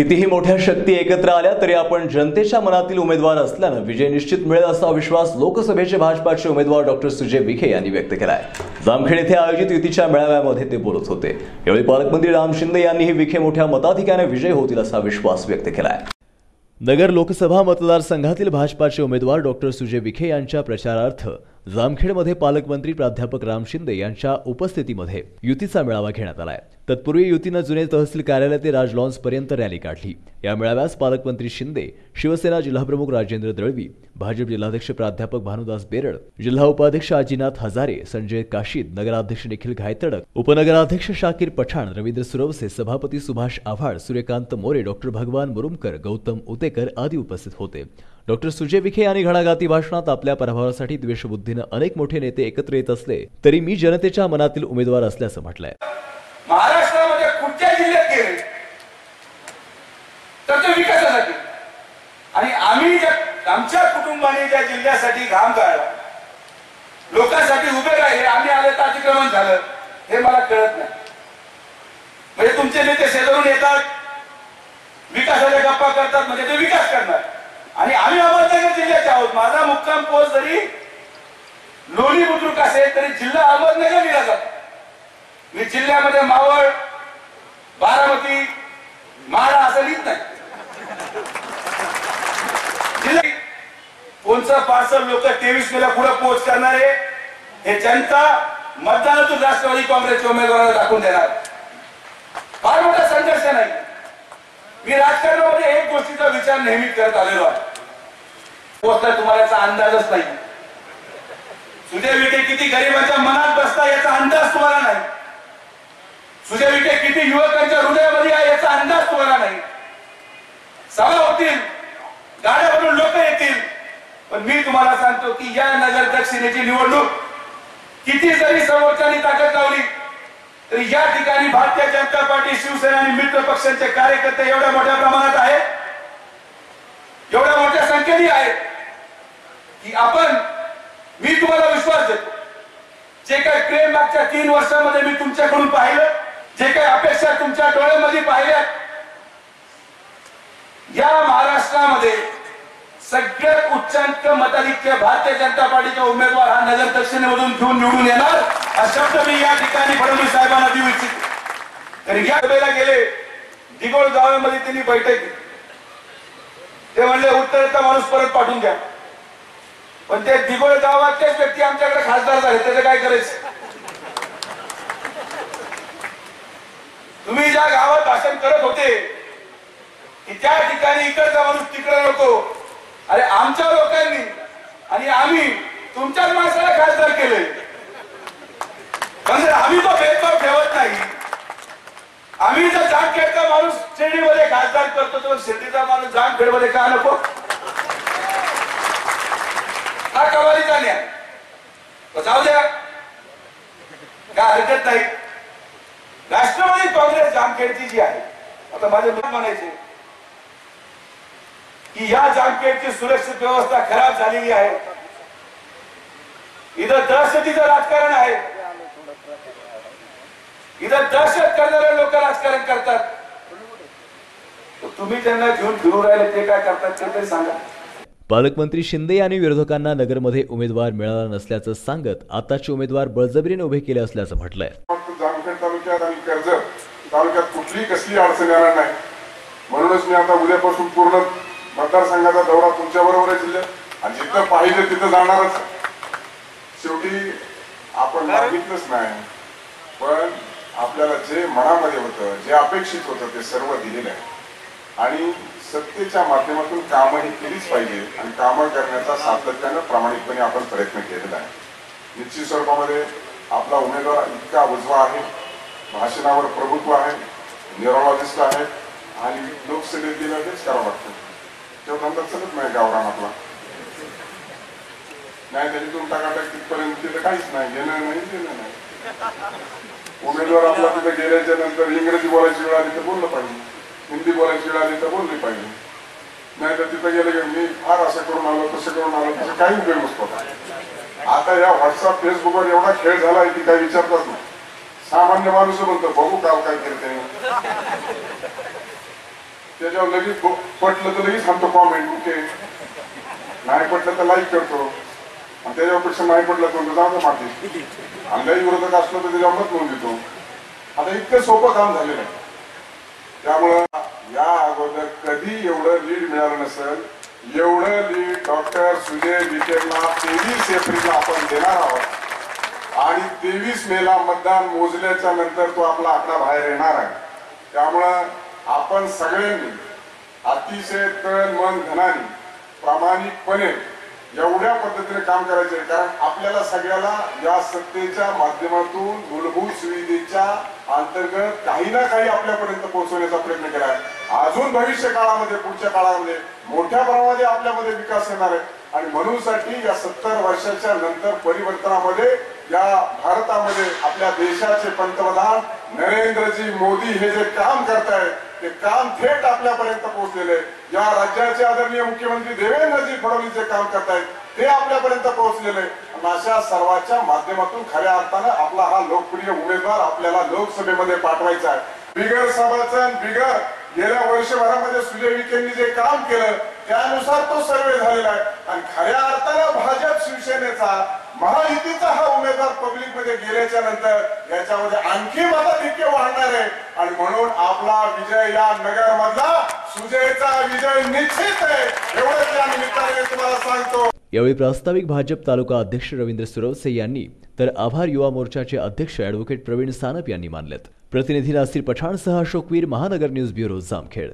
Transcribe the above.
कितीही मोठ्या शक्ती एकत्र आल्या तरी आपण जनतेच्या मनातील उमेदवार असल्यानं विजय निश्चित मिळेल असा विश्वास लोकसभेचे भाजपाचे उमेदवार डॉक्टर सुजय विखे यांनी व्यक्त केलाय. जामखेड येथे आयोजित युतीच्या मेळाव्यामध्ये ते बोलत होते. यावेळी पालकमंत्री राम शिंदे यांनीही विखे मोठ्या मताधिक्याने विजय होतील असा विश्वास व्यक्त केलाय. नगर लोकसभा मतदारसंघातील भाजपाचे उमेदवार डॉक्टर सुजय विखे यांच्या प्रचारार्थ जामखेडमध्ये पालकमंत्री प्राध्यापक राम शिंदे यांच्या उपस्थितीमध्ये युतीचा मेळावा घेण्यात आलाय. तत्पूर्वी युतीनं जुने तहसील कार्यालय ते राज लॉन्स पर्यंत रॅली काढली. या मेळाव्यास पालकमंत्री शिंदे शिवसेना जिल्हाप्रमुख राजेंद्र दळवी भाजप जिल्हाध्यक्ष प्राध्यापक भानुदास बेरड जिल्हा उपाध्यक्ष आजीनाथ हजारे संजय काशीद नगराध्यक्ष निखिल घायतडक उपनगराध्यक्ष शाकीर पठाण रवींद्र सुरवसे सभापती सुभाष आव्हाड सूर्यकांत मोरे डॉक्टर भगवान मुरुमकर गौतम उतेकर आदी उपस्थित होते. डॉक्टर सुजय विखे यांनी घणाघाती भाषणात आपल्या पराभवासाठी द्वेषबुद्धीनं अनेक मोठे नेते एकत्र येत असले तरी मी जनतेच्या मनातील उमेदवार असल्याचं म्हटलंय. महाराष्ट्रामध्ये कुठच्या जिल्ह्यात गेले तर ते विकासासाठी. आणि आम्ही आमच्या कुटुंबाने ज्या जिल्ह्यासाठी घाम काढला लोकांसाठी उभे राहिले आम्ही आले तर अतिक्रमण झालं हे मला कळत नाही. म्हणजे तुमचे नेते शेजारून येतात विकासाच्या गप्पा करतात म्हणजे ते विकास करणार. आणि आम्ही अहमदनगर जिल्ह्याचे आहोत. माझा मुक्काम पोस्ट जरी लोणी बुद्रुक असेल तरी जिल्हा अहमदनगर दिला जातो मी जिल्ह्यामध्ये मावळ बारामती माळा असं लिहित नाही. कोणचं पार्सल लोक तेवीस मेला पुढे पोच करणारे हे जनता मतदानातून राष्ट्रवादी काँग्रेसच्या उमेदवाराला दाखवून देणार. फार मोठा संघर्ष नाही. मी राजकारणामध्ये एक गोष्टीचा विचार नेहमी करत आलेलो आहे. पोचला तुम्हाला याचा अंदाजच नाही. सुजय विखे किती गरिबाच्या मनात बसता याचा अंदाज तुम्हाला नाही. सुजय विखे किती युवकांच्या हृदयामध्ये आहे याचा अंदाज तुम्हाला नाही. सभा होतील गाड्यावरून लोक येतील. पण मी तुम्हाला सांगतो की या नगर दक्षिणेची निवडणूक किती जरी समोरच्यानी ताकद लावली तरी या ठिकाणी भारतीय जनता पार्टी शिवसेना आणि मित्र पक्षांचे कार्यकर्ते एवढ्या मोठ्या प्रमाणात आहेत. एवढ्या मोठ्या संख्येने आहेत. की आपण मी तुम्हाला विश्वास देतो. जे काही प्रेम मागच्या तीन वर्षामध्ये मी तुमच्याकडून पाहिलं जे काही अपेक्षा तुमच्या डोळ्यामध्ये पाहिल्या या महाराष्ट्रामध्ये सगळ्यात उच्चांक मताधिक्य भारतीय जनता पार्टीचा उमेदवार हा नगर दक्षिणेमधून घेऊन निवडून येणार हा शब्द मी या ठिकाणी फडणवीस साहेबांना देऊ इच्छितो. तर या सभेला गेले दिगोळ गावामध्ये त्यांनी बैठक घेतली. ते म्हणले उत्तरेचा माणूस परत पाठवून द्या. पण ते दिगोळ गावातलेच व्यक्ती आमच्याकडे खासदार झाले त्याचं काय करायचं? तुम्ही ज्या गावात भाषण करत होते की त्या ठिकाणी इकडचा माणूस तिकडे नको. अरे आमच्या लोकांनी आणि आम्ही तुमच्याच माणसाला खासदार केले म्हणजे आम्ही तो भेदभाव ठेवत नाही. आम्ही जर जामखेडचा माणूस शिर्डीमध्ये खासदार करतो तर शिर्डीचा माणूस जामखेडमध्ये का नको? हा कमालीचा न्याय जाऊ द्या. काय हरकत नाही. राष्ट्रवादी काँग्रेस जामखेडची जी आहे आता माझे म्हणायचे की या जामखेडची सुरक्षित व्यवस्था खराब झालेली आहे. इथं दहशतीचं राजकारण आहे. इथं दहशत करणारे लोक राजकारण करतात. तुम्ही त्यांना घेऊन फिरून राहिले ते काय करतात ते तरी सांगा. पालकमंत्री शिंदे यांनी विरोधकांना नगरमध्ये उमेदवार मिळाला नसल्याचं सांगत आताचे उमेदवार बळजबरीने उभे केले असल्याचं म्हटलंय. फक्त जामखेड तालुक्यात आणि कर्जत तालुक्यात कुठलीही कसली अडचण येणार नाही. म्हणूनच मी आता उद्यापासून पूर्ण मतदारसंघाचा दौरा तुमच्या बरोबर आहे. जिल्ह्यात आणि जिथं पाहिजे तिथं जाणारच शेवटी आपण मागितलंच नाही. पण आपल्याला जे मनामध्ये होतं जे अपेक्षित होतं ते सर्व दिलेलं आहे. आणि सत्तेच्या माध्यमातून कामं ही केलीच पाहिजे आणि कामं करण्याचा सातत्यानं प्रामाणिकपणे आपण प्रयत्न केलेला आहे. निश्चित स्वरूपामध्ये आपला उमेदवार इतका उजवा आहे भाषणावर प्रभुत्व आहे न्युरोलॉजिस्ट आहे आणि लोकसभेत गेलं तेच करावं लागतं. तेव्हा नंतर चलत नाही गावरान आपला. नाही त्याच्यातून टाकाटाक तिथपर्यंत तिथं काहीच नाही घेणं नाही देणं नाही. उमेदवार आपला तिथे गेल्याच्यानंतर इंग्रजी बोलायची वेळ आली तर बोललं पाहिजे. हिंदी बोलायची वेळ आली तर बोलली पाहिजे. नाही तर तिथं गेलं की मी फार असं करून आलो तसं करून आलो तसं काही उपयोग नसतो आता या व्हॉट्सअप फेसबुकवर एवढा खेळ झालाय की काही विचारतात नाही. सामान्य माणूस म्हणतो बघू काल काय करते. त्याच्यावर लगेच पटलं तर लगेच सांगतो कॉमेंट ओके. नाही पटलं तर लाईक करतो. आणि त्याच्यापेक्षा नाही पटलं तर जाऊ दे मागे. अंगाई विरोधक असलं तर त्याच्यावर मत नोंद देतो. आता इतकं सोपं काम झालेलं आहे. त्यामुळं या अगोदर कधी एवढं लीड मिळालं नसेल एवढं लीड डॉक्टर सुजय विखेंना तेवीस एप्रिलला आपण देणार आहोत. आणि तेवीस मेला मतदान मोजल्याच्या नंतर तो आपला आकडा बाहेर येणार आहे. त्यामुळं आपण सगळ्यांनी अतिशय तन मन धनाने प्रामाणिकपणे एवढ्या पद्धतीने काम करायचे आहे. कारण आपल्याला सगळ्याला या सत्तेच्या माध्यमातून मूलभूत सुविधेच्या अंतर्गत काही ना काही आपल्यापर्यंत पोहोचवण्याचा प्रयत्न केला आहे अजून भविष्य काळामध्ये पुढच्या काळामध्ये मोठ्या प्रमाणामध्ये आपल्यामध्ये विकास येणार आहे आणि म्हणून साठी या सत्तर वर्षाच्या नंतर परिवर्तनामध्ये या भारतामध्ये आपल्या देशाचे पंतप्रधान नरेंद्रजी मोदी हे जे काम करतायत ते काम थेट आपल्यापर्यंत पोहोचलेले या राज्याचे आदरणीय मुख्यमंत्री देवेंद्रजी फडणवीस जे काम करतायत ते आपल्यापर्यंत पोहोचलेले अशा सर्वांच्या माध्यमातून खऱ्या अर्थानं आपला हा लोकप्रिय उमेदवार आपल्याला लोकसभेमध्ये पाठवायचा आहे. बिगर सभाचं बिगर गेल्या वर्षभरामध्ये सुजय विखेंनी जे काम केलं त्यानुसार तो सर्वे झालेला आहे. आणि खऱ्या अर्थानं भाजप शिवसेनेचा महायुतीचा हा उमेदवार पब्लिकमध्ये गेल्याच्यानंतर याच्यामध्ये आणखी मताधिक्य वाढणार आहे. आणि म्हणून आपला विजय या नगर मधला सुजयचा विजय निश्चित आहे. एवढंच या निमित्ताने तुम्हाला सांगतो. यावेळी प्रास्ताविक भाजप तालुका अध्यक्ष रवींद्र सुरवसे यांनी तर आभार युवा मोर्चाचे अध्यक्ष अॅडव्होकेट प्रवीण सानप यांनी मानलेत. प्रतिनिधी नासिर पठाणसह अशोकवीर महानगर न्यूज ब्युरो जामखेड.